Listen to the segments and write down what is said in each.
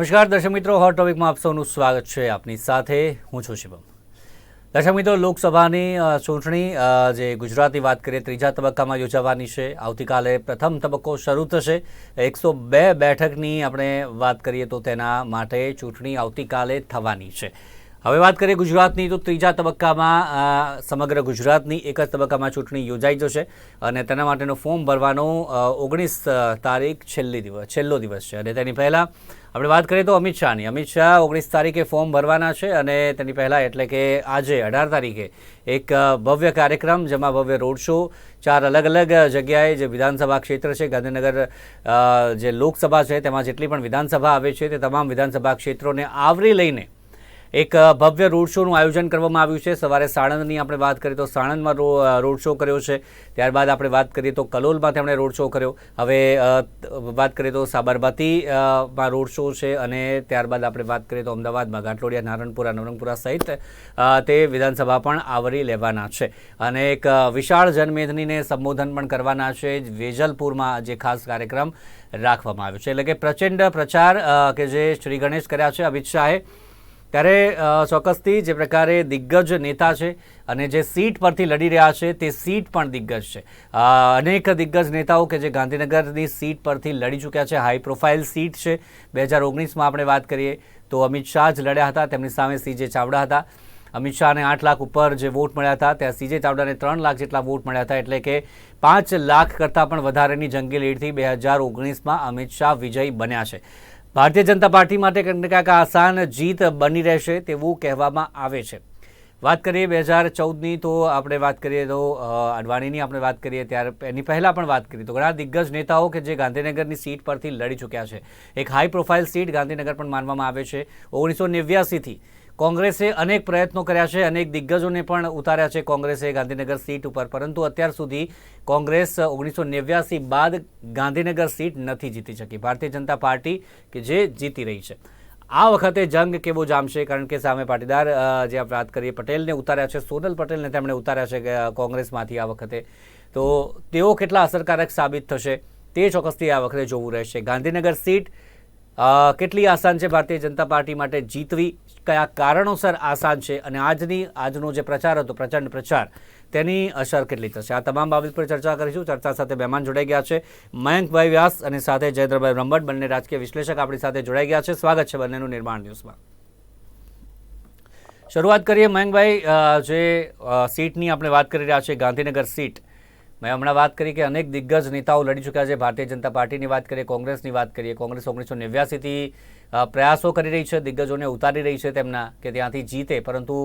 નમસ્કાર, દર્શક મિત્રો. હોટ ટોપિકમાં આપ સૌનું સ્વાગત છે આપની સાથે. હું છું શિવમ દર્શક મિત્રો, લોકસભાની ચૂંટણી જે ગુજરાતની વાત કરીએ, ત્રીજા તબક્કામાં યોજાવાની છે. આવતીકાલે પ્રથમ તબક્કો શરૂ થશે. એકસો બે બેઠકની આપણે વાત કરીએ તો તેના માટે ચૂંટણી આવતીકાલે થવાની છે. હવે વાત કરીએ ગુજરાતની, તો ત્રીજા તબક્કામાં સમગ્ર ગુજરાતની એક જ તબક્કામાં ચૂંટણી યોજાઈ જશે અને તેના માટેનું ફોર્મ ભરવાનો ઓગણીસ તારીખ છેલ્લી દિવસ, છેલ્લો દિવસ છે. અને તેની પહેલાં આપણે વાત કરીએ તો અમિત શાહની. અમિત શાહ ઓગણીસ તારીખે ફોર્મ ભરવાના છે અને તેની પહેલાં એટલે કે આજે અઢાર તારીખે એક ભવ્ય કાર્યક્રમ જેમાં ભવ્ય રોડ શો, ચાર અલગ અલગ જગ્યાએ જે વિધાનસભા ક્ષેત્ર છે, ગાંધીનગર જે લોકસભા છે, તેમાં જેટલી પણ વિધાનસભા આવે છે, તે તમામ વિધાનસભા ક્ષેત્રોને આવરી લઈને એક ભવ્ય રોડ શોનું આયોજન કરવામાં આવ્યું છે. સવારે સાણંદની આપણે વાત કરીએ તો સાણંદમાં રોડ શો કર્યો છે. ત્યારબાદ આપણે વાત કરીએ તો કલોલમાં તેમણે રોડ શો કર્યો. હવે વાત કરીએ તો સાબરમતીમાં રોડ શો છે અને ત્યારબાદ આપણે વાત કરીએ તો અમદાવાદમાં ઘાટલોડિયા નારણપુરા, નવરંગપુરા સહિત તે વિધાનસભા પણ આવરી લેવાના છે. અને એક વિશાળ જનમેદનીને સંબોધન પણ કરવાના છે. વેજલપુરમાં જે ખાસ કાર્યક્રમ રાખવામાં આવ્યો છે. એટલે કે પ્રચંડ પ્રચાર કે જે શ્રી ગણેશ કર્યા છે અમિત શાહે ત્યારે ચોક્કસથી જે પ્રકારે દિગ્ગજ નેતા છે અને જે સીટ પરથી લડી રહ્યા છે, તે સીટ પણ દિગ્ગજ છે. અનેક દિગ્ગજ નેતાઓ કે જે ગાંધીનગરની સીટ પરથી લડી ચૂક્યા છે, હાઈ પ્રોફાઇલ સીટ છે. બે હજાર ઓગણીસમાં આપણે વાત કરીએ તો અમિત શાહ જ લડ્યા હતા, તેમની સામે સીજે ચાવડા હતા. અમિત શાહને આઠ લાખ ઉપર જે વોટ મળ્યા હતા, ત્યાં સીજે ચાવડાને ત્રણ લાખ જેટલા વોટ મળ્યા હતા, એટલે કે પાંચ લાખ કરતાં પણ વધારેની જંગી લીડથી બે હજાર ઓગણીસમાં અમિત શાહ વિજયી બન્યા છે. ભારતીય જનતા પાર્ટી માટે કંઈક ને કંઈક આસાન જીત બની રહેશે તેવું કહેવામાં આવે છે. વાત કરીએ બે હજાર ચૌદની તો આપણે વાત કરીએ તો અડવાણીની આપણે વાત કરીએ ત્યારે, એની પહેલાં પણ વાત કરીએ તો ઘણા દિગ્ગજ નેતાઓ કે જે ગાંધીનગરની સીટ પરથી લડી ચૂક્યા છે. એક હાઈ પ્રોફાઇલ સીટ ગાંધીનગર પણ માનવામાં આવે છે. ઓગણીસો નેવ્યાસીથી કોંગ્રેસે અનેક પ્રયત્નો કર્યા છે, અનેક દિગ્ગજોને પણ ઉતાર્યા છે કોંગ્રેસે ગાંધીનગર સીટ ઉપર. પરંતુ અત્યાર સુધી કોંગ્રેસ ઓગણીસો નેવ્યાસી બાદ ગાંધીનગર સીટ નથી જીતી શકી. ભારતીય જનતા પાર્ટી કે જે જીતી રહી છે. આ વખતે જંગ કેવો જામશે? કારણ કે સામે પાટીદાર જે આપણે વાત કરીએ, પટેલને ઉતાર્યા છે, સોનલ પટેલને તેમણે ઉતાર્યા છે કોંગ્રેસમાંથી આ વખતે. તો તેઓ કેટલા અસરકારક સાબિત થશે તે ચોક્કસથી આ વખતે જોવું રહેશે. ગાંધીનગર સીટ કેટલી આસાન છે ભારતીય જનતા પાર્ટી માટે જીતવી કયા કારણોસર આસાન છે અને આજની, આજનો જે પ્રચાર હતો, પ્રચંડ પ્રચાર, તેની અસર કેટલી થશે? આ તમામ બાબત પર ચર્ચા કરીશું. ચર્ચા સાથે મહેમાન જોડાઈ ગયા છે મયંકભાઈ વ્યાસ અને સાથે જયેન્દ્રભાઈ બ્રહ્મભટ્ટ. બંને રાજકીય વિશ્લેષક આપણી સાથે જોડાઈ ગયા છે. સ્વાગત છે બંનેનું નિર્માણ ન્યૂઝમાં. શરૂઆત કરીએ મયંકભાઈ જે સીટની આપણે વાત કરી રહ્યા છીએ, ગાંધીનગર સીટ. મેં હમણાં વાત કરી કે અનેક દિગ્ગજ નેતાઓ લડી ચૂક્યા છે. ભારતીય જનતા પાર્ટીની વાત કરીએ કોંગ્રેસની વાત કરીએ કોંગ્રેસ ઓગણીસો નેવ્યાસીથી પ્રયાસો કરી રહી છે દિગ્ગજોને ઉતારી રહી છે તેમના કે ત્યાંથી જીતે. પરંતુ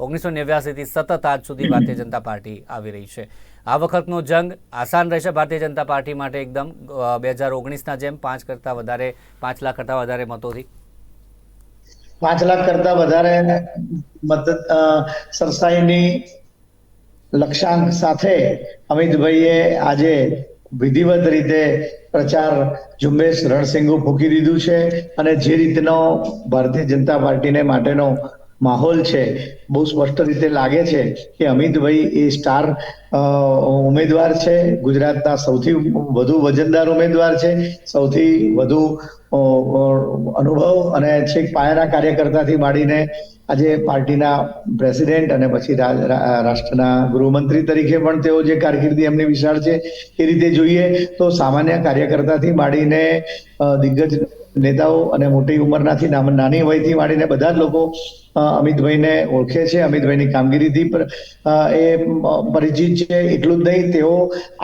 ઓગણીસો નેવ્યાસીથી સતત આજ સુધી ભારતીય જનતા પાર્ટી આવી રહી છે. આ વખતનો જંગ આસાન રહેશે ભારતીય જનતા પાર્ટી માટે એકદમ. બે હજાર ઓગણીસના જેમ પાંચ કરતાં વધારે પાંચ લાખ કરતાં વધારે મતોથી. પાંચ લાખ કરતા વધારે મત અ, સરસાઈની લક્ષ્યાંક સાથે અમિતભાઈએ આજે વિધિવત રીતે પ્રચાર ઝુંબેશ રણસિંગુ ફૂકી દીધું છે અને જે રીતનો ભારતીય જનતા પાર્ટીને માટેનો માહોલ છે, બહુ સ્પષ્ટ રીતે લાગે છે કે અમિતભાઈ એ સ્ટાર ઉમેદવાર છે. ગુજરાતના સૌથી વધુ વજનદાર ઉમેદવાર છે. સૌથી વધુ અનુભવ અને છેક પાયાના કાર્યકર્તાથી માંડીને આજે પાર્ટીના પ્રેસિડેન્ટ અને પછી રાષ્ટ્રના ગૃહમંત્રી તરીકે પણ તેઓ જે કારકિર્દી એમની વિશાળ છે, એ રીતે જોઈએ તો સામાન્ય કાર્યકર્તાથી માંડીને દિગ્ગજ નેતાઓ અને મોટી ઉંમરનાથી નાની વયથી માંડીને બધા જ લોકો અમિતભાઈને ઓળખે છે. અમિતભાઈની કામગીરીથી એ પરિચિત છે. એટલું જ નહીં, તેઓ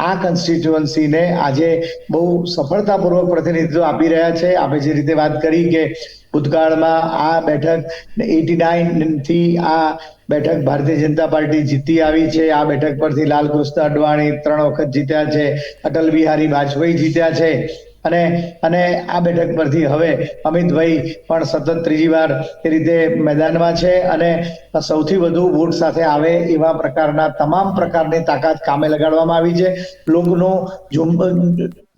આ કન્સ્ટિટ્યુઅન્સીને આજે બહુ સફળતાપૂર્વક પ્રતિનિધિત્વ આપી રહ્યા છે. આપણે જે રીતે વાત કરી કે ભૂતકાળમાં આ બેઠક એટી નાઇનથી આ બેઠક ભારતીય જનતા પાર્ટી જીતી આવી છે. આ બેઠક પરથી લાલકૃષ્ણ અડવાણી ત્રણ વખત જીત્યા છે. અટલ બિહારી વાજપેયી જીત્યા છે. અને અને આ બેઠક પરથી હવે અમિતભાઈ પણ સતત ત્રીજી વાર એ રીતે મેદાનમાં છે અને સૌથી વધુ વોટ સાથે આવે એવા પ્રકારના તમામ પ્રકારની તાકાત કામે લગાડવામાં આવી છે. લોકનો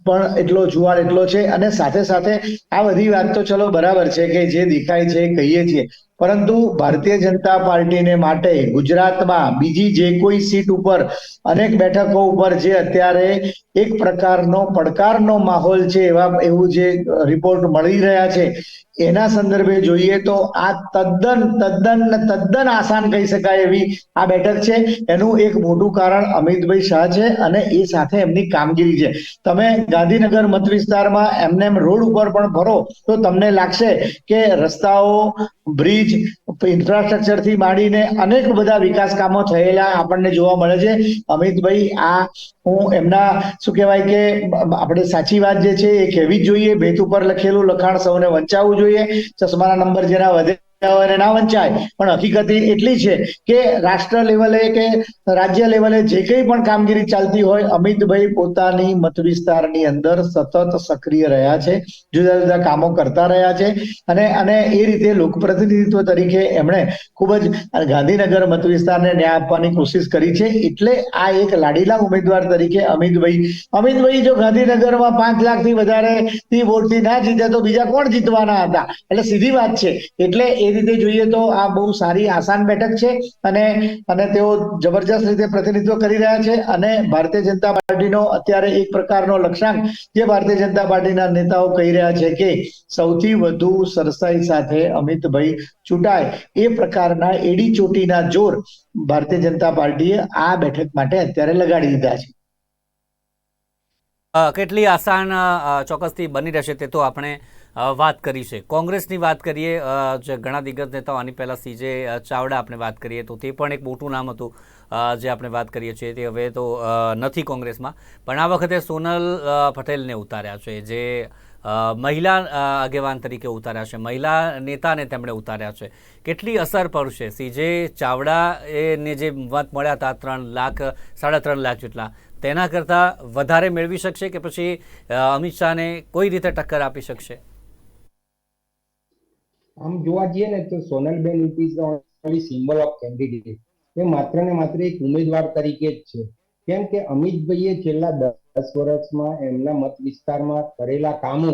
પણ એટલો જુવાળ એટલો છે અને સાથે સાથે આ બધી વાત તો ચલો બરાબર છે કે જે દેખાય છે કહીએ છીએ. પરંતુ ભારતીય જનતા પાર્ટીને માટે ગુજરાતમાં બીજી જે કોઈ સીટ ઉપર અનેક બેઠકો ઉપર જે અત્યારે એક પ્રકારનો પડકારનો માહોલ છે એવા એવું જે રિપોર્ટ મળી રહ્યા છે એના સંદર્ભે જોઈએ તો આ તદ્દન તદ્દન તદ્દન આસાન કહી શકાય એવી આ બેઠક છે. એનું એક મોટું કારણ અમિતભાઈ શાહ છે અને એ સાથે એમની કામગીરી છે. તમે ગાંધીનગર મત વિસ્તારમાં એમને એમ રોડ ઉપર પણ ફરો તો તમને લાગશે કે રસ્તાઓ, બ્રિજ ઇન્ફ્રાસ્ટ્રક્ચરથી માંડીને અનેક બધા વિકાસ કામો થયેલા આપણને જોવા મળે છે. અમિતભાઈ, આ હું એમના શું કહેવાય કે આપણે સાચી વાત જે છે એ કહેવી જ જોઈએ. ભેત ઉપર લખેલું લખાણ સૌને વંચાવવું જોઈએ. ચશ્માના નંબર જેના વધે. એને ના વંચાય. પણ હકીકત એટલી છે કે રાષ્ટ્ર લેવલે કે રાજ્ય લેવલે જે કંઈ પણ કામગીરી ચાલતી હોય, અમિતભાઈ પોતાની મત વિસ્તારની અંદર સતત સક્રિય રહ્યા છે, જુદા જુદા કામો કરતા રહ્યા છે અને અને એ રીતે લોકપ્રતિનિધિત્વ તરીકે એમણે ખૂબ જ ગાંધીનગર મત વિસ્તારને ન્યાય આપવાની કોશિશ કરી છે. એટલે આ એક લાડીલા ઉમેદવાર તરીકે અમિતભાઈ અમિતભાઈ જો ગાંધીનગરમાં પાંચ લાખથી વધારે વોટથી ના જીતે તો બીજા કોણ જીતવાના હતા? એટલે સીધી વાત છે. એટલે એ રીતે જોઈએ તો આ બહુ સારી, આસાન બેઠક છે અને અને તેઓ જબરજસ્ત રીતે પ્રતિનિધિત્વ કરી રહ્યા છે અને ભારતીય જનતા પાર્ટીનો અત્યારે એક પ્રકારનો લક્ષ્યાંક જે ભારતીય જનતા પાર્ટીના નેતાઓ કહી રહ્યા છે કે સૌથી વધુ સરસાઈ સાથે અમિતભાઈ ચૂંટાય. એ પ્રકારના એડી ચોટીના જોર ભારતીય જનતા પાર્ટીએ આ બેઠક માટે અત્યારે લગાડી દીધા છે. કેટલી આસાન ચોક્કસથી બની રહેશે તે તો આપણે વાત કરી છે. કોંગ્રેસની વાત કરીએ જે ઘણા દિગ્ગજ નેતાઓ, આની પહેલાં સીજે ચાવડા આપણે વાત કરીએ, તો તે પણ એક મોટું નામ હતું જે આપણે વાત કરીએ છીએ તે હવે તો નથી કોંગ્રેસમાં. પણ આ વખતે સોનલ પટેલને ઉતાર્યા છે, જે મહિલા આગેવાન તરીકે ઉતાર્યા છે. મહિલા નેતાને તેમણે ઉતાર્યા છે. કેટલી અસર પડશે સીજે ચાવડા એને જે મત મળ્યા હતા, ત્રણ લાખ, સાડા ત્રણ લાખ જેટલા, તેના કરતાં વધારે મેળવી શકશે કે પછી અમિત શાહને કોઈ રીતે ટક્કર આપી શકશે? આમ જોવા જઈએ ને તો સોનલબેન it is only symbol of candidate એ માત્ર ને માત્ર એક ઉમેદવાર તરીકે જ છે. કેમ કે અમિતભાઈએ છેલ્લા દસ વર્ષમાં એમના મત વિસ્તારમાં કરેલા કામો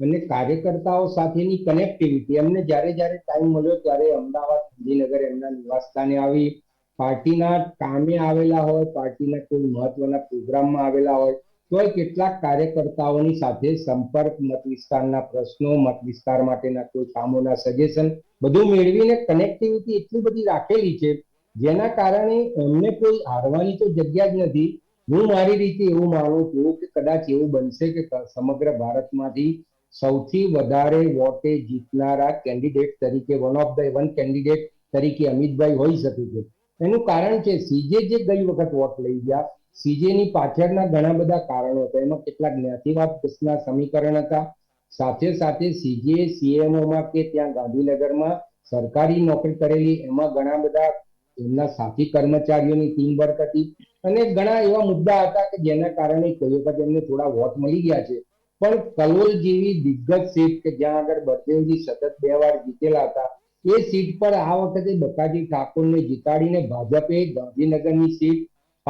અને કાર્યકર્તાઓ સાથેની કનેક્ટિવિટી એમને જ્યારે જ્યારે ટાઈમ મળ્યો ત્યારે અમદાવાદ, ગાંધીનગર એમના નિવાસસ્થાને આવી. પાર્ટીના કામે આવેલા હોય, પાર્ટીના કોઈ મહત્વના પ્રોગ્રામમાં આવેલા હોય તોય કેટલાક કાર્યકર્તાઓની સાથે સંપર્ક, મત વિસ્તારના પ્રશ્નો, મત વિસ્તાર માટેના કોઈ કામોના સજેશન બધું મેળવીને કનેક્ટિવિટી એટલી બધી રાખેલી છે, જેના કારણે એમને કોઈ હારવાની તો જગ્યા જ નથી. હું મારી રીતે એવું માનું છું કે કદાચ એવું બનશે કે સમગ્ર ભારતમાંથી સૌથી વધારે વોટે જીતનારા કેન્ડિડેટ તરીકે one of the one candidate તરીકે અમિતભાઈ હોઈ શકે છે. એનું કારણ છે, સીજે જે ગઈ વખત વોટ લઈ ગયા સીજે ની પાછળના ઘણા બધા કારણો હતા. એમાં કેટલાક જ્ઞાતિવાદ પ્રશ્નના સમીકરણ હતા. સાથે સાથે સીજે સીએમઓમાં કે ત્યાં ગાંધીનગરમાં સરકારી નોકરી કરેલી. એમાં ઘણા બધા એમના સાથી કર્મચારીઓની ટીમ વર્ક હતી. અને ઘણા એવા મુદ્દા હતા કે જેના કારણે કોઈ વખત એમને થોડા વોટ મળી ગયા છે. પણ કલોલ જેવી દિગ્ગજ સીટ કે જ્યાં આગળ બળદેવજી સતત બે વાર જીતેલા હતા, એ સીટ પર આ વખતે બકાજી ઠાકોરને જીતાડીને ભાજપે ગાંધીનગરની સીટ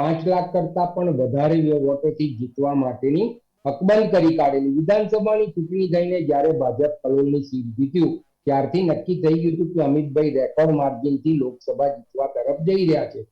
પાંચ લાખ કરતા પણ વધારે વોટોથી જીતવા માટેની હકબંધ કરી કાઢેલી. વિધાનસભાની ચૂંટણી થઈને જ્યારે ભાજપ કલોલની સીટ જીત્યું ત્યારથી નક્કી થઈ ગયું હતું કે અમિતભાઈ રેકોર્ડ માર્જિનથી લોકસભા જીતવા તરફ જઈ રહ્યા છે.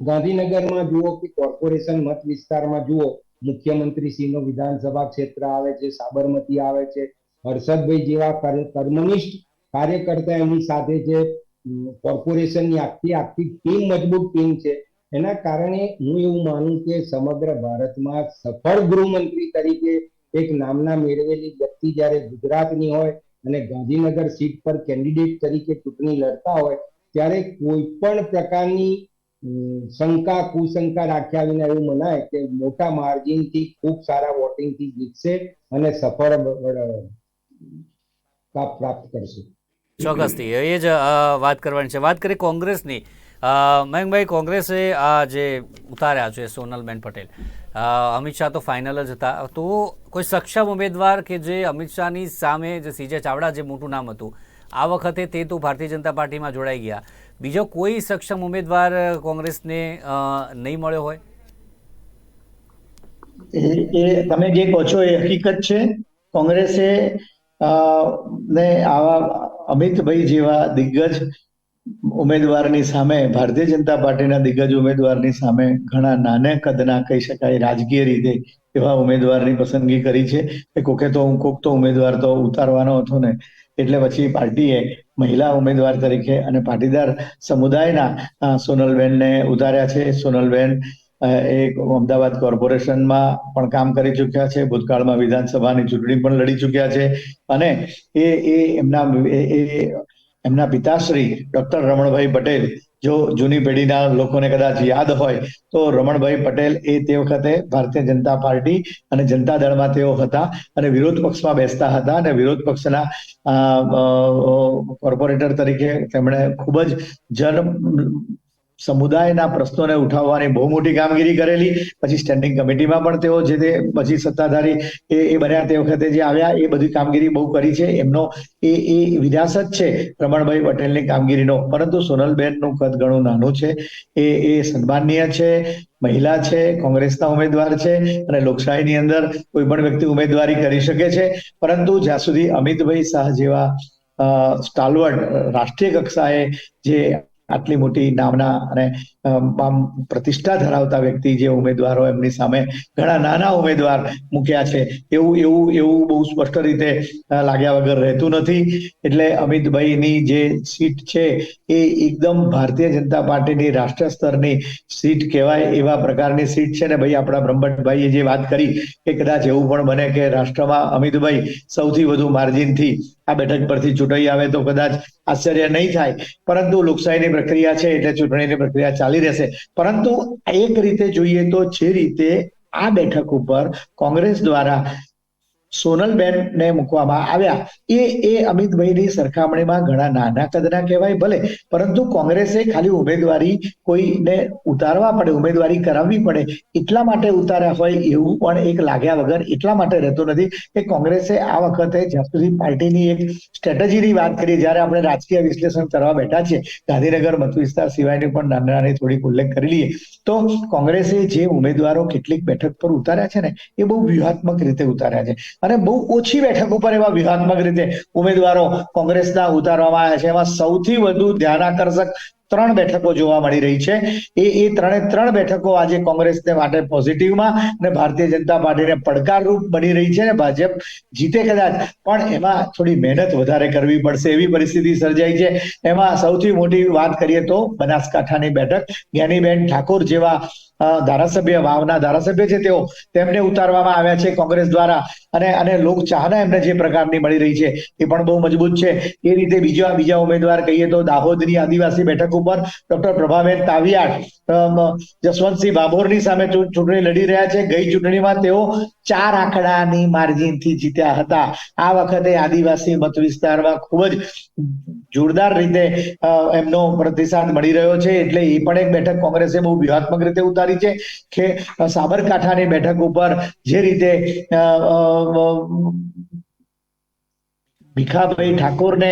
ગાંધીનગરમાં જુઓ કે કોર્પોરેશન મત વિસ્તારમાં જુઓ મુખ્યમંત્રી શ્રીનો વિધાનસભા ક્ષેત્ર આવે છે સાબરમતી આવે છે હર્ષદભાઈ જેવા કર- કર્મનિષ્ઠ કાર્યકર્તા એમની સાથે ઉમ, કોર્પોરેશનની આખી આખી ટીમ મજબૂત ટીમ છે. એના કારણે હું એવું માનું કે સમગ્ર ભારતમાં સફળ ગૃહમંત્રી તરીકે એક નામના મેળવેલી વ્યક્તિ જ્યારે ગુજરાતની હોય અને ગાંધીનગર સીટ પર કેન્ડિડેટ તરીકે ચૂંટણી લડતા હોય, ત્યારે કોઈ પણ પ્રકારની શંકા, કુશંકા રાખ્યા વિના એવું મનાય કે મોટા માર્જિનથી ખૂબ સારા વોટિંગથી જીતશે અને સફળ પ્રાપ્ત કરશે. ચોક્કસથી. એ જ વાત કરવાની છે. વાત કરીએ કોંગ્રેસની. મયંકભાઈ, કોંગ્રેસે આ જે ઉતાર્યા છે સોનલબેન પટેલ અમિત શાહ તો ફાઇનલ જ હતા. તો કોઈ સક્ષમ ઉમેદવાર કે જે અમિત શાહની સામે જે સીજે ચાવડા જે મોટું નામ હતું, આ વખતે તે તો ભારતીય જનતા પાર્ટીમાં જોડાઈ ગયા. બીજો કોઈ સક્ષમ ઉમેદવાર કોંગ્રેસને નહીં મળ્યો હોય? એ તમે જે કહો છો એ હકીકત છે. કોંગ્રેસે ને આવા અમિતભાઈ જેવા દિગ્ગજ ઉમેદવારની સામે ભારતીય જનતા પાર્ટીના દિગ્ગજ ઉમેદવારની સામે ઘણા નાના કદના કહી શકાય રાજકીય રીતે એવા ઉમેદવારની પસંદગી કરી છે. કે કોકે તો હું કોક તો ઉમેદવાર તો ઉતારવાનો હતો ને. એટલે પછી પાર્ટીએ મહિલા ઉમેદવાર તરીકે અને પાટીદાર સમુદાયના સોનલબેનને ઉતાર્યા છે. સોનલબેન એ અમદાવાદ કોર્પોરેશનમાં પણ કામ કરી ચૂક્યા છે. ભૂતકાળમાં વિધાનસભાની ચૂંટણી પણ લડી ચૂક્યા છે. અને એ એ એમના એ એમના પિતાશ્રી ડોક્ટર રમણભાઈ પટેલ, જો જૂની પેઢીના લોકોને કદાચ યાદ હોય, તો રમણભાઈ પટેલ એ તે વખતે ભારતીય જનતા પાર્ટી અને જનતા દળમાં તેઓ હતા અને વિરોધ પક્ષમાં બેસતા હતા અને વિરોધ પક્ષના કોર્પોરેટર તરીકે તેમણે ખૂબ જ જન સમુદાયના પ્રશ્નોને ઉઠાવવાની બહુ મોટી કામગીરી કરેલી. પછી સ્ટેન્ડિંગ કમિટીમાં પણ તેઓ જે તે પછી સત્તાધારી એ એ બન્યા તે વખતે જે આવ્યા, એ બધી કામગીરી બહુ કરી છે. એમનો એ એ વિરાસત છે રમણભાઈ પટેલની કામગીરીનો. પરંતુ સોનલબેનનું કદ ઘણું નાનું છે. એ એ સન્માનનીય છે, મહિલા છે, કોંગ્રેસના ઉમેદવાર છે અને લોકશાહીની અંદર કોઈ પણ વ્યક્તિ ઉમેદવારી કરી શકે છે. પરંતુ જ્યાં સુધી અમિતભાઈ શાહ જેવા સ્ટાલવર્ડ રાષ્ટ્રીય કક્ષાએ જે આટલી મોટી નામના અને પ્રતિષ્ઠા ધરાવતા વ્યક્તિ જે ઉમેદવારો એમની સામે ઘણા નાના ઉમેદવાર મૂક્યા છે. એવું એવું એવું બહુ સ્પષ્ટ રીતે લાગ્યા વગર રહેતું નથી. એટલે અમિતભાઈની જે સીટ છે એ એકદમ ભારતીય જનતા પાર્ટીની રાષ્ટ્ર સ્તરની સીટ કહેવાય એવા પ્રકારની સીટ છે. ને ભાઈ, આપણા બ્રહ્મભટ્ટભાઈએ જે વાત કરી કે કદાચ એવું પણ બને કે રાષ્ટ્રમાં અમિતભાઈ સૌથી વધુ માર્જિનથી આ બેઠક પરથી ચૂંટાઈ આવે તો કદાચ આશ્ચર્ય નહીં થાય. પરંતુ લોકશાહીની પ્રક્રિયા છે એટલે ચૂંટણીની પ્રક્રિયા ચાલી રહેશે. પરંતુ એક રીતે જોઈએ તો જે રીતે આ બેઠક ઉપર કોંગ્રેસ દ્વારા સોનલબેનને મૂકવામાં આવ્યા. એ એ અમિતભાઈની સરખામણીમાં ઘણા નાના કદના કહેવાય ભલે, પરંતુ કોંગ્રેસે ખાલી ઉમેદવારી કોઈને ઉતારવા પડે, ઉમેદવારી કરાવવી પડે, એટલા માટે ઉતાર્યા હોય એવું પણ એક લાગ્યા વગર એટલા માટે રહેતું નથી કે કોંગ્રેસે આ વખતે જ્યાં પાર્ટીની એક સ્ટ્રેટેજીની વાત કરી જ્યારે આપણે રાજકીય વિશ્લેષણ કરવા બેઠા છીએ, ગાંધીનગર મતવિસ્તાર સિવાયની પણ નાની નાની થોડીક ઉલ્લેખ કરી લઈએ, તો કોંગ્રેસે જે ઉમેદવારો કેટલીક બેઠક પર ઉતાર્યા છે ને, એ બહુ વ્યૂહાત્મક રીતે ઉતાર્યા છે. અને બહુ ઓછી બેઠક ઉપર એવા વ્યૂહાત્મક રીતે ઉમેદવારો કોંગ્રેસના ઉતારવામાં આવ્યા છે. એમાં સૌથી વધુ ધ્યાન આકર્ષક ત્રણ બેઠકો જોવા મળી રહી છે. એ એ ત્રણે ત્રણ બેઠકો આજે કોંગ્રેસને માટે પોઝિટિવમાં અને ભારતીય જનતા પાર્ટીને પડકારરૂપ બની રહી છે અને ભાજપ જીતે કદાચ, પણ એમાં થોડી મહેનત વધારે કરવી પડશે એવી પરિસ્થિતિ સર્જાઈ છે. એમાં સૌથી મોટી વાત કરીએ તો બનાસકાંઠાની બેઠક. જ્ઞાનીબેન ઠાકોર જેવા ધારાસભ્ય, વાવના ધારાસભ્ય છે તેઓ. તેમને ઉતારવામાં આવ્યા છે કોંગ્રેસ દ્વારા. અને અને લોક ચાહના એમને જે પ્રકારની મળી રહી છે, એ પણ બહુ મજબૂત છે. એ રીતે બીજા બીજા ઉમેદવાર કહીએ તો દાહોદની આદિવાસી બેઠક ઉપર ડોક્ટર પ્રભાબેન તાવિયાટ જસવંતસિંહ ભાભોરની સામે ચૂંટણી લડી રહ્યા છે. ગઈ ચૂંટણીમાં તેઓ ચાર આંકડાની માર્જિનથી જીત્યા હતા. આ વખતે આદિવાસી મત વિસ્તારમાં ખૂબ જ જોરદાર રીતે એમનો પ્રતિસાદ મળી રહ્યો છે. એટલે એ પણ એક બેઠક કોંગ્રેસે બહુ વ્યૂહાત્મક રીતે ઉતારી છે કે સાબરકાંઠાની બેઠક ઉપર જે રીતે ભીખાભાઈ ઠાકોરને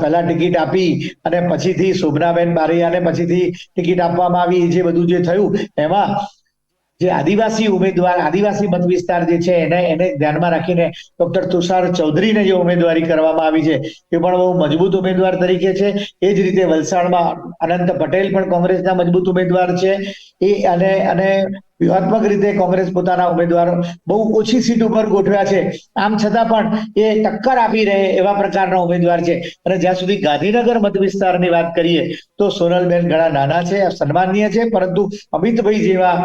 પહેલા ટિકિટ આપી અને પછીથી શોભનાબેન બારૈયાને પછીથી ટિકિટ આપવામાં આવી જે બધું જે થયું, એમાં જે આદિવાસી ઉમેદવાર, આદિવાસી મત વિસ્તાર જે છે, એને એને ધ્યાનમાં રાખીને ડોક્ટર તુષાર ચૌધરીને જે ઉમેદવારી કરવામાં આવી છે, એ પણ બહુ મજબૂત ઉમેદવાર તરીકે છે. એ જ રીતે વલસાડમાં અનંત પટેલ પણ કોંગ્રેસના મજબૂત ઉમેદવાર છે. એ અને અને વ્યૂહાત્મક રીતે કોંગ્રેસ પોતાના ઉમેદવારો બહુ ઓછી સીટ ઉપર ગોઠવ્યા છે. આમ છતાં પણ એ ટક્કર આપી રહે એવા પ્રકારના ઉમેદવાર છે. અને જ્યાં સુધી ગાંધીનગર મત વિસ્તારની વાત કરીએ, તો સોનલબેન ઘણા નાના છે, સન્માનીય છે, પરંતુ અમિતભાઈ જેવા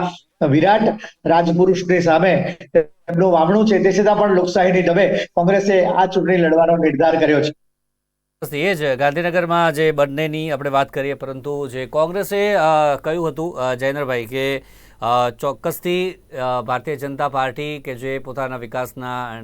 વિરાટ રાજપુરુષની સામે એમનું વામણું છે. તે છતાં પણ લોકશાહીની ડબે. કોંગ્રેસે આ ચૂંટણી લડવાનો નિર્ધાર કર્યો છે. એ જ. ગાંધીનગરમાં જે બંનેની આપણે વાત કરીએ પરંતુ જે કોંગ્રેસે કહ્યું હતું અ, કે ચોક્કસથી ભારતીય જનતા પાર્ટી કે જે પોતાના વિકાસના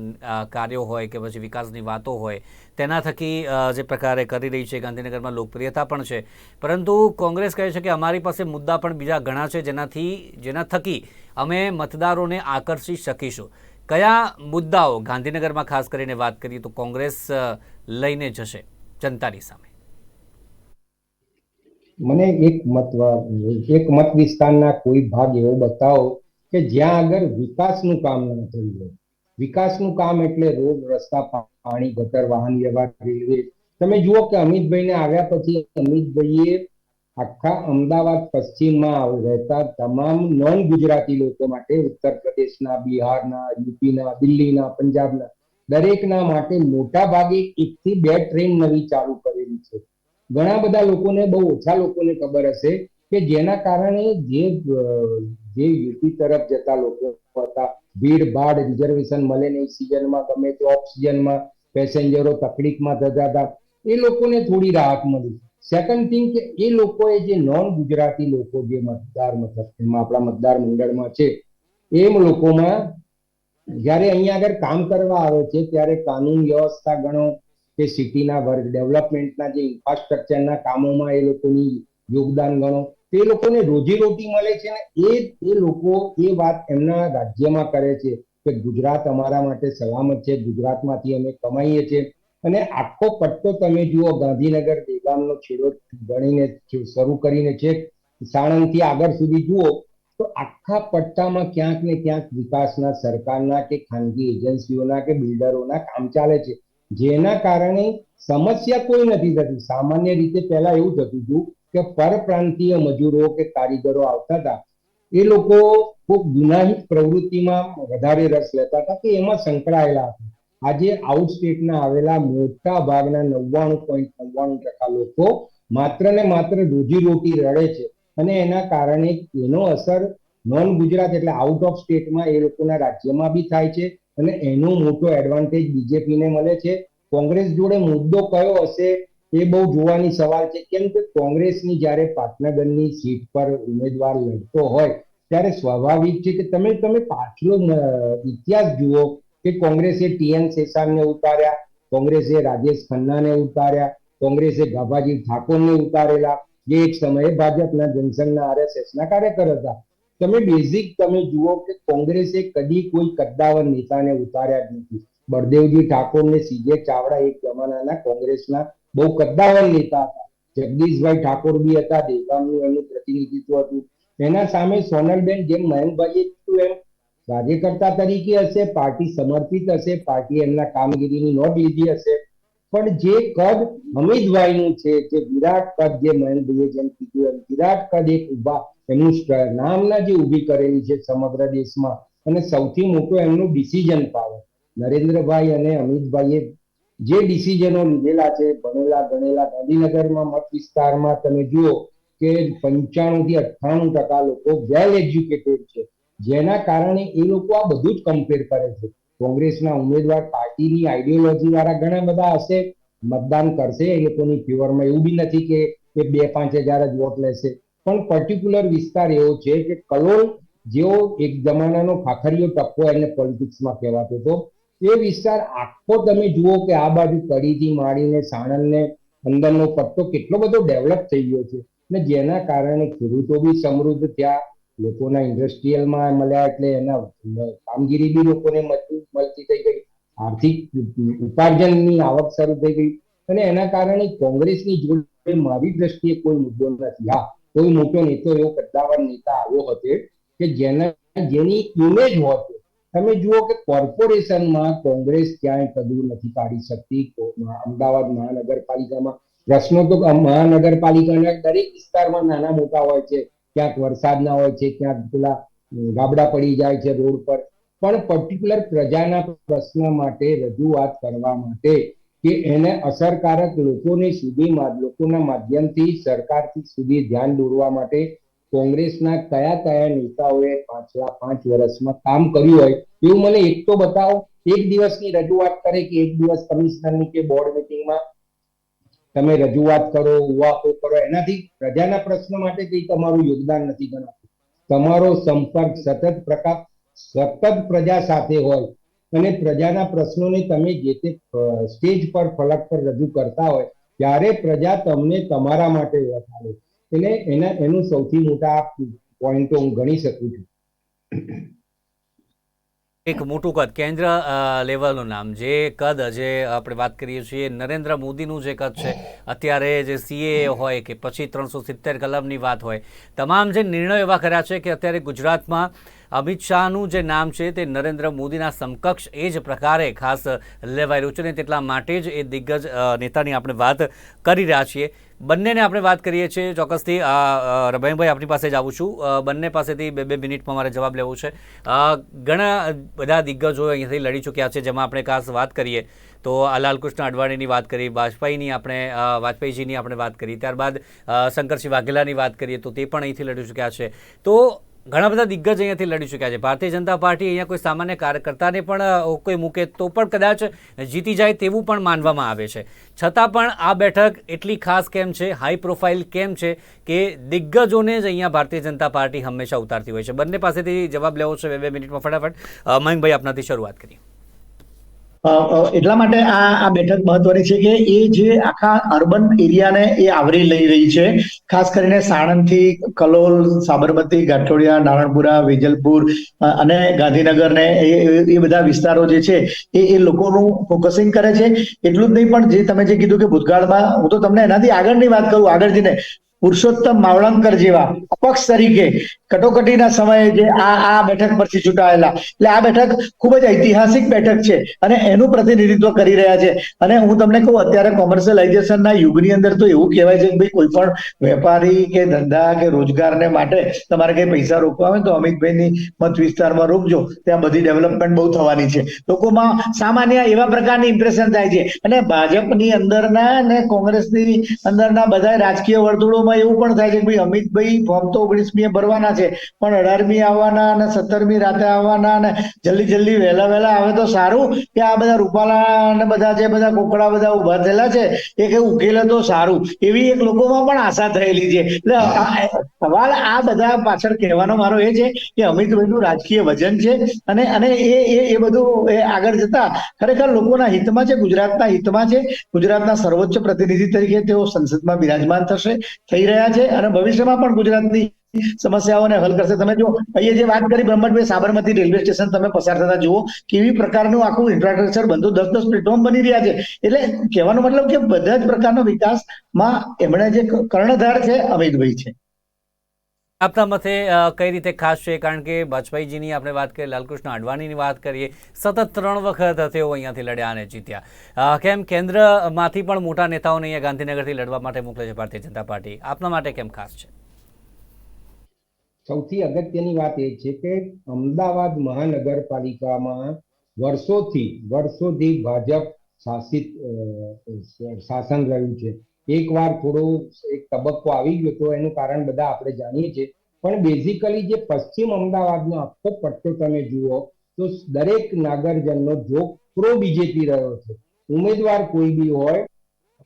કાર્યો હોય કે પછી વિકાસની વાતો હોય, તેના થકી જે પ્રકારે કરી રહી છે, ગાંધીનગરમાં લોકપ્રિયતા પણ છે. પરંતુ કોંગ્રેસ કહે છે કે અમારી પાસે મુદ્દા પણ બીજા ઘણા છે, જેનાથી, જેના થકી અમે મતદારોને આકર્ષી શકીશું. કયા મુદ્દાઓ ગાંધીનગરમાં ખાસ કરીને વાત કરીએ તો કોંગ્રેસ લઈને જશે, જનતાની સામે? મને એક મત એક મત વિસ્તારના કોઈ ભાગ એવો બતાવો કે જ્યાં આગળ વિકાસનું કામ ન થયું હોય. વિકાસનું કામ એટલે રોડ, રસ્તા, પાણી, ગટર, વાહન વ્યવહાર, રેલવે. તમે જુઓ કે અમિતભાઈને આવ્યા પછી અમિતભાઈએ આખા અમદાવાદ પશ્ચિમમાં રહેતા તમામ નોન ગુજરાતી લોકો માટે ઉત્તર પ્રદેશના, બિહારના, યુપીના, દિલ્હીના, પંજાબના દરેકના માટે મોટા ભાગે એકથી બે ટ્રેન નવી ચાલુ કરેલી છે. ઘણા બધા લોકોને બહુ ઓછા લોકોને ખબર હશે કે જેના કારણે જે જે યુપી તરફ જતા લોકો હતા, ભીડભાડ રિઝર્વેશન મળે નહીં સિઝનમાં ગમે તે ઓફ સિઝનમાં પેસેન્જરો તકલીફમાં થતા હતા, એ લોકોને થોડી રાહત મળી. સેકન્ડ થિંગ કે એ લોકોએ જે નોન ગુજરાતી લોકો જે મતદાર એમાં આપણા મતદાર મંડળમાં છે, એમ લોકોમાં જ્યારે અહીંયા આગળ કામ કરવા આવે છે, ત્યારે કાનૂન વ્યવસ્થા ગણો કે સિટીના વર્ગ, ડેવલપમેન્ટના જે ઇન્ફ્રાસ્ટ્રક્ચરના કામોમાં એ લોકોની યોગદાન ગણો, તે લોકોને રોજીરોટી મળે છે ને એ એ લોકો એ વાત એમના રાજ્યમાં કરે છે કે ગુજરાત અમારા માટે સલામત છે, ગુજરાતમાંથી અમે કમાઈએ છીએ. અને આખો પટ્ટો તમે જુઓ, ગાંધીનગર દેગામનો છેડો ગણીને શરૂ કરીને છે. સાણંદથી આગળ સુધી જુઓ, તો આખા પટ્ટામાં ક્યાંક ને ક્યાંક વિકાસના સરકારના કે ખાનગી એજન્સીઓના કે બિલ્ડરોના કામ ચાલે છે. જેના કારણે સમસ્યા કોઈ નથી થતી. સામાન્ય રીતે પહેલા એવું થતું હતું કે પરપ્રાંતીય મજૂરો કે કારીગરો આવતા હતા. એ લોકો ખૂબ ગુનાહિત પ્રવૃત્તિમાં વધારે રસ લેતા હતા કે એમાં સંકળાયેલા હતા. આજે આઉટ સ્ટેટના આવેલા મોટા ભાગના નવ્વાણું પોઈન્ટ નવ્વાણું ટકા લોકો માત્ર ને માત્ર રોજીરોટી રડે છે અને એના કારણે એનો અસર નોન ગુજરાત એટલે આઉટ ઓફ સ્ટેટમાં એ લોકોના રાજ્યમાં બી થાય છે. અને એનો મોટો એડવાન્ટેજ બીજેપીને મળે છે. કોંગ્રેસ જોડે મુદ્દો કયો હશે એ બહુ જોવાની સવાલ છે. કેમ કે કોંગ્રેસની જ્યારે પાટનગરની સીટ પર ઉમેદવાર લડતો હોય, ત્યારે સ્વાભાવિક છે કે તમે તમે પાછલો ઇતિહાસ જુઓ કે કોંગ્રેસે ટીએન શેષાનને ઉતાર્યા, કોંગ્રેસે રાજેશ ખન્નાને ઉતાર્યા, કોંગ્રેસે ગાભાજી ઠાકોરને ઉતારેલા. જે એક સમયે ભાજપના જનસંઘના આરએસએસના કાર્યકર હતા. તમે બેઝિક તમે જુઓ કે કોંગ્રેસે કદી કોઈ કદ્દાવર નેતાને ઉતાર્યા જ નથી. બળદેવજી ઠાકોર ને સીજે ચાવડા એક જમાનાના કોંગ્રેસના બહુ કદ્દાવર નેતા હતા. જગદીશભાઈ ઠાકોર બી હતા દેગામનું એમનું પ્રતિનિધિત્વ હતું. એના સામે સોનલબેન જેમ મયંકભાઈએ કીધું એમ કાર્યકર્તા તરીકે હશે, પાર્ટી સમર્પિત હશે પાર્ટી એમના કામગીરીની નોંધ લીધી હશે. પણ જે કદ હમીદભાઈનું છે, જે વિરાટ કદ, જે મયંકભાઈએ જેમ કીધું એમ, વિરાટ કદ એક ઊભા સ્ટ- નામના જે ઊભી કરેલી છે સમગ્ર દેશમાં. અને સૌથી મોટો એમનું ડિસિઝન પાવર નરેન્દ્રભાઈ અને અમિતભાઈએ જે ડિસિઝનો લીધેલા છે, ભણેલા, ગણેલા, ગાંધીનગરમાં મત વિસ્તારમાં તમે જુઓ કે પંચાણું થી અઠ્ઠાણું ટકા લોકો વેલ એજ્યુકેટેડ છે. જેના કારણે એ લોકો આ બધું જ કમ્પેર કરે છે. કોંગ્રેસના ઉમેદવાર પાર્ટીની આઈડિયોલોજી વાળા ઘણા બધા હશે. મતદાન કરશે એ લોકોની ફેવરમાં એવું બી નથી કે બે પાંચ હજાર જ વોટ લેશે. પણ પર્ટિક્યુલર વિસ્તાર એવો છે કે કલોલ જેવો એક જમાનાનો ખાખરીયો ટપ્પો એને પોલિટિક્સમાં કહેવાતો હતો. એ વિસ્તાર આખો તમે જુઓ કે આ બાજુ કડીથી માંડીને સાણંદને અંદરનો પટ્ટો કેટલો બધો ડેવલપ થઈ ગયો છે. ને જેના કારણે ખેડૂતો બી સમૃદ્ધ થયા. લોકોના ઇન્ડસ્ટ્રીયલમાં મળ્યા એટલે એના કામગીરી બી લોકોને મળતી મળતી થઈ ગઈ. આર્થિક ઉપાર્જનની આવક શરૂ થઈ ગઈ. અને એના કારણે કોંગ્રેસની જોડે મારી દ્રષ્ટિએ કોઈ મુદ્દો નથી. હા કોઈ મોટો નેતો એવો કદાવર નેતા આવ્યો હતો કે જેના, જેની ઇમેજ હોત. તમે જુઓ કે કોર્પોરેશનમાં કોંગ્રેસ ક્યાંય કદું નથી પાડી શકતી. અમદાવાદ મહાનગરપાલિકામાં, પ્રશ્નો તો મહાનગરપાલિકાના દરેક વિસ્તારમાં નાના મોટા હોય છે. ક્યાંક વરસાદના હોય છે, ક્યાંક પેલા ગાબડા પડી જાય છે રોડ પર. પણ પર્ટિક્યુલર પ્રજાના પ્રશ્ન માટે રજૂઆત કરવા માટે કે એને અસરકારક લોકોને સુધીમાં લોકોના માધ્યમથી સરકારથી સુધી ધ્યાન દોરવા માટે કોંગ્રેસના કયા કયા નેતાઓએ પાછલા પાંચ વર્ષમાં કામ કર્યું હોય એવું મને એક તો બતાવો. એક દિવસની રજૂઆત કરે કે એક દિવસ કમિશનરની કે બોર્ડ મિટિંગમાં તમે રજૂઆત કરો, ઉવાકો કરો, એનાથી પ્રજાના પ્રશ્ન માટે કઈ તમારું યોગદાન નથી ગણાતું. તમારો સંપર્ક સતત પ્રકાર સતત પ્રજા સાથે હોય અને પ્રજાના પ્રશ્નોને તમે જે તે સ્ટેજ પર, ફલક પર રજૂ કરતા હોય, ત્યારે પ્રજા તમને તમારા માટે વસાવે એટલે એના, એનું સૌથી મોટા પોઈન્ટો હું ગણી શકું છું. એક મોટું કદ, કેન્દ્ર લેવલનું નામ. જે કદ જે આપણે વાત કરીએ છીએ, નરેન્દ્ર મોદીનું જે કદ છે, અત્યારે જે સીએ હોય કે પછી ત્રણસો સિત્તેર કલમની વાત હોય, તમામ જે નિર્ણયો એવા કર્યા છે કે અત્યારે ગુજરાતમાં અમિત શાહનું જે નામ છે તે નરેન્દ્ર મોદીના સમકક્ષ એ જ પ્રકારે ખાસ લેવાઈ રહ્યું છે અને તેટલા માટે જ એ દિગ્ગજ નેતાની આપણે વાત કરી રહ્યા છીએ. બંનેને આપણે વાત કરીએ છીએ ચોક્કસથી. અ, આપણી પાસે જ આવું છું. બંને પાસેથી બે બે મિનિટમાં મારે જવાબ લેવો છે. ઘણા બધા દિગ્ગજો અહીંયાથી લડી ચૂક્યા છે જેમાં આપણે ખાસ વાત કરીએ તો આ લાલકૃષ્ણ અડવાણીની વાત કરી વાજપેયીની આપણે વાજપેયીજીની આપણે વાત કરી. ત્યારબાદ શંકરસિંહ વાઘેલાની વાત કરીએ તો તે પણ અહીંથી લડી ચૂક્યા છે. તો ઘણા બધા દિગ્ગજ અહીંયાથી લડી ચૂક્યા છે. ભારતીય જનતા પાર્ટી અહીંયા કોઈ સામાન્ય કાર્યકર્તાને પણ કોઈ મૂકે તો પણ કદાચ જીતી જાય તેવું પણ માનવામાં આવે છે. છતાં પણ આ બેઠક એટલી ખાસ કેમ છે, હાઈ પ્રોફાઇલ કેમ છે કે દિગ્ગજોને જ અહીંયા ભારતીય જનતા પાર્ટી હંમેશા ઉતારતી હોય છે. બંને પાસેથી જવાબ લેવો છે. બે બે મિનિટમાં ફટાફટ. મયંકભાઈ, આપનાથી શરૂઆત કરીએ. એટલા માટે આ આ બેઠક મહત્વની છે કે એ જે આખા અર્બન એરિયાને એ આવરી લઈ રહી છે, ખાસ કરીને સાણંદથી કલોલ, સાબરમતી, ગાંઠોડિયા, નારણપુરા, વેજલપુર અને ગાંધીનગર ને એ, એ- એ બધા વિસ્તારો જે છે, એ એ લોકોનું ફોકસિંગ કરે છે. એટલું જ નહીં પણ જે તમે જે કીધું કે ભૂતકાળમાં, હું તો તમને એનાથી આગળની વાત કરું આગળ જઈને પુરુષોત્તમ માવળંકર જેવા અપક્ષ તરીકે કટોકટીના સમયે જે આ આ બેઠક પરથી ચૂંટાયેલા. એટલે આ બેઠક ખૂબ જ ઐતિહાસિક બેઠક છે અને એનું પ્રતિનિધિત્વ કરી રહ્યા છે. અને હું તમને કહું, અત્યારે કોમર્શિયલાઇઝેશનના યુગની અંદર તો એવું કહેવાય છે કે ભાઈ કોઈ પણ વેપારી કે ધંધા કે રોજગારને માટે તમારે કઈ પૈસા રોકવા હોય તો અમિતભાઈની મત વિસ્તારમાં રોકજો. ત્યાં બધી ડેવલપમેન્ટ બહુ થવાની છે. લોકોમાં સામાન્ય એવા પ્રકારની ઇમ્પ્રેશન થાય છે. અને ભાજપની અંદરના અને કોંગ્રેસની અંદરના બધા રાજકીય વર્તુળોમાં એવું પણ થાય છે કે ભાઈ અમિતભાઈ ફોર્મ તો ઓગણીસમીએ ભરવાના છે. પણ અઢારમી આવવાના અને સત્તરમી રાતે આવવાના અને જલ્દી જલ્દી વહેલા વહેલા આવે તો સારું કે આ બધા રૂપાલા અને બધા જે બધા કોકડા બધા ઊભા થયેલા છે એ કે ઉકેલે તો સારું. એવી એક લોકોમાં પણ આશા થયેલી છે. એટલે સવાલ આ બધા પાછળ કહેવાનો મારો એ છે કે અમિતભાઈનું રાજકીય વજન છે અને અને એ એ એ બધું એ આગળ જતા ખરેખર લોકોના હિતમાં છે ગુજરાતના હિતમાં છે. ગુજરાતના સર્વોચ્ચ પ્રતિનિધિ તરીકે તેઓ સંસદમાં બિરાજમાન થશે થઈ રહ્યા છે અને ભવિષ્યમાં પણ ગુજરાતની સમસ્યાઓને હલ કરશે. તમે જો, અહીંયા જે વાત કરી બ્રહ્મટભાઈ સાબરમતી રેલવે સ્ટેશન તમે પસાર થતા જુઓ, કેવી પ્રકારનું આખું ઇન્ફ્રાસ્ટ્રક્ચર બંધુ, દસ દસ પ્લેટફોર્મ બની રહ્યા છે. એટલે કહેવાનો મતલબ કે બધા જ પ્રકારનો વિકાસમાં એમણે જે કર્ણધાર છે, અમિતભાઈ છે. આપના મતે કઈ રીતે ખાસ છે? કારણ કે વાજપેયીજીની આપણે વાત કરીએ, લાલકૃષ્ણ અડવાણીની વાત કરીએ, સતત ત્રણ વખત તેઓ અહીંયાથી લડ્યા અને જીત્યા. કેમ કેન્દ્રમાંથી પણ મોટા નેતાઓને અહીંયા ગાંધીનગરથી લડવા માટે મોકલે છે ભારતીય જનતા પાર્ટી? આપના માટે કેમ ખાસ છે? સૌથી અગત્યની વાત એ છે કે અમદાવાદ મહાનગરપાલિકામાં વર્ષોથી વર્ષોથી ભાજપ શાસિત શાસન રહ્યું છે. એકવાર થોડો એક તબક્કો આવી ગયો તો એનું કારણ બધા આપણે જાણીએ છીએ. પણ બેઝિકલી જે પશ્ચિમ અમદાવાદનો આખો પટ્ટો તમે જુઓ, તો દરેક નાગરજનનો જોગ પ્રો બીજેપી રહ્યો છે. ઉમેદવાર કોઈ બી હોય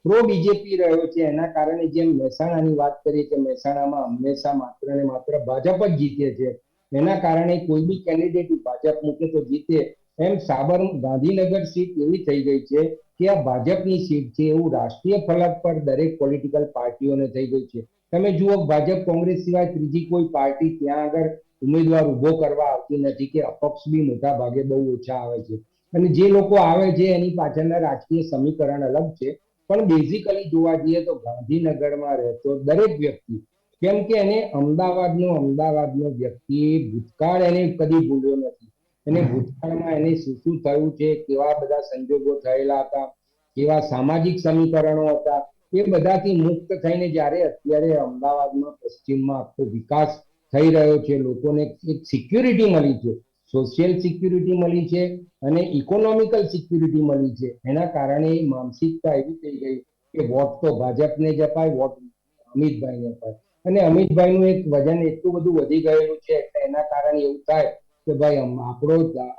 પ્રો બીજેપી રહ્યો છે, એના કારણે જેમ મહેસાણાની વાત કરીએ કે મહેસાણામાં હંમેશા માત્ર ને માત્ર ભાજપ જ જીતે છે. એના કારણે કોઈ બી કેન્ડિડેટ ભાજપ મૂકે તો જીતે. એમ સાબર ગાંધીનગર સીટ એવી થઈ ગઈ છે કે આ ભાજપની સીટ છે, એવું રાષ્ટ્રીય ફલક પર દરેક પોલિટિકલ પાર્ટીઓને થઈ ગઈ છે. તમે જુઓ, ભાજપ કોંગ્રેસ સિવાય ત્રીજી કોઈ પાર્ટી ત્યાં આગળ ઉમેદવાર ઊભો કરવા આવતી નથી કે અપક્ષ બી મોટા ભાગે બહુ ઓછા આવે છે. અને જે લોકો આવે છે, એની પાછળના રાજકીય સમીકરણ અલગ છે. પણ બેઝિકલી જોવા જઈએ તો ગાંધીનગરમાં રહેતો દરેક વ્યક્તિ કેમ કે એને અમદાવાદનો અમદાવાદનો વ્યક્તિ ભૂતકાળ એને કદી ભૂલ્યો નથી. એને ભૂતકાળમાં એને શું શું થયું છે કેવા બધા સંજોગો થયેલા હતા કેવા સામાજિક સમીકરણો હતા એ બધાથી મુક્ત થઈને જ્યારે અત્યારે અમદાવાદમાં પશ્ચિમમાં આખો વિકાસ થઈ રહ્યો છે લોકોને એક સિક્યુરિટી મળી છે. સોશિયલ સિક્યુરિટી મળી છે અને ઇકોનોમિકલ સિક્યુરિટી મળી છે. એના કારણે માનસિકતા એવી થઈ ગઈ કે વોટ તો ભાજપને જ અપાય, વોટ અમિતભાઈને અપાય. અને અમિતભાઈનું એક વજન એટલું બધું વધી ગયેલું છે એટલે એના કારણે એવું થાય કે ભાઈ આપણો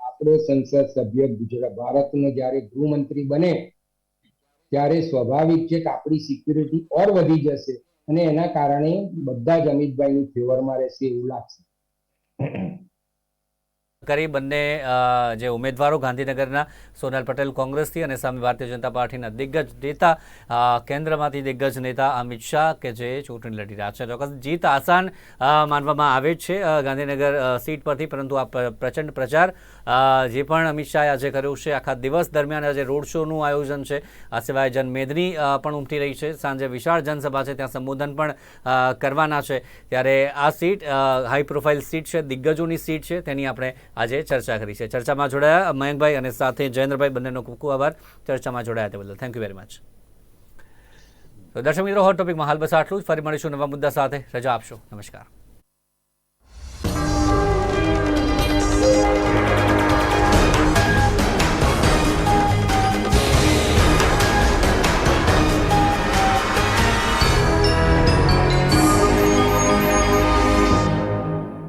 આપણો સંસદ સભ્ય ગુજરાત, ભારતનો જ્યારે ગૃહમંત્રી બને, ત્યારે સ્વાભાવિક છે કે આપણી સિક્યુરિટી ઓર વધી જશે અને એના કારણે બધા જ અમિતભાઈની ફેવરમાં રહેશે એવું લાગશે. કરી બંને જે ઉમેદવારો ગાંધીનગરના સોનલ પટેલ કોંગ્રેસથી અને સામે ભારતીય જનતા પાર્ટીના દિગ્ગજ નેતા કેન્દ્રમાંથી દિગ્ગજ નેતા અમિત શાહ કે જે ચૂંટણી લડી રહ્યા છે. ચોક્કસ જીત આસાન માનવામાં આવે છે ગાંધીનગર સીટ પરથી, પરંતુ આ પ્રચંડ પ્રચાર જે પણ અમિત શાહે આજે કર્યું છે, આખા દિવસ દરમિયાન આજે રોડ શોનું આયોજન છે. આ સિવાય જનમેદની પણ ઉમટી રહી છે. સાંજે વિશાળ જનસભા છે, ત્યાં સંબોધન પણ કરવાના છે. ત્યારે આ સીટ હાઈ પ્રોફાઇલ સીટ છે, દિગ્ગજોની સીટ છે. તેની આપણે આજે ચર્ચા કરી છે. ચર્ચામાં જોડાયા મયંકભાઈ અને સાથે જયેન્દ્રભાઈ, બંનેનો ખૂબ ખૂબ આભાર. ચર્ચામાં જોડાયા તે બદલ. થેન્ક યુ વેરી મચ તો દર્શક મિત્રો હોટ ટોપિકમાં હાલ બસ આટલું જ. ફરી મળીશું નવા મુદ્દા સાથે. રજા આપશો. નમસ્કાર.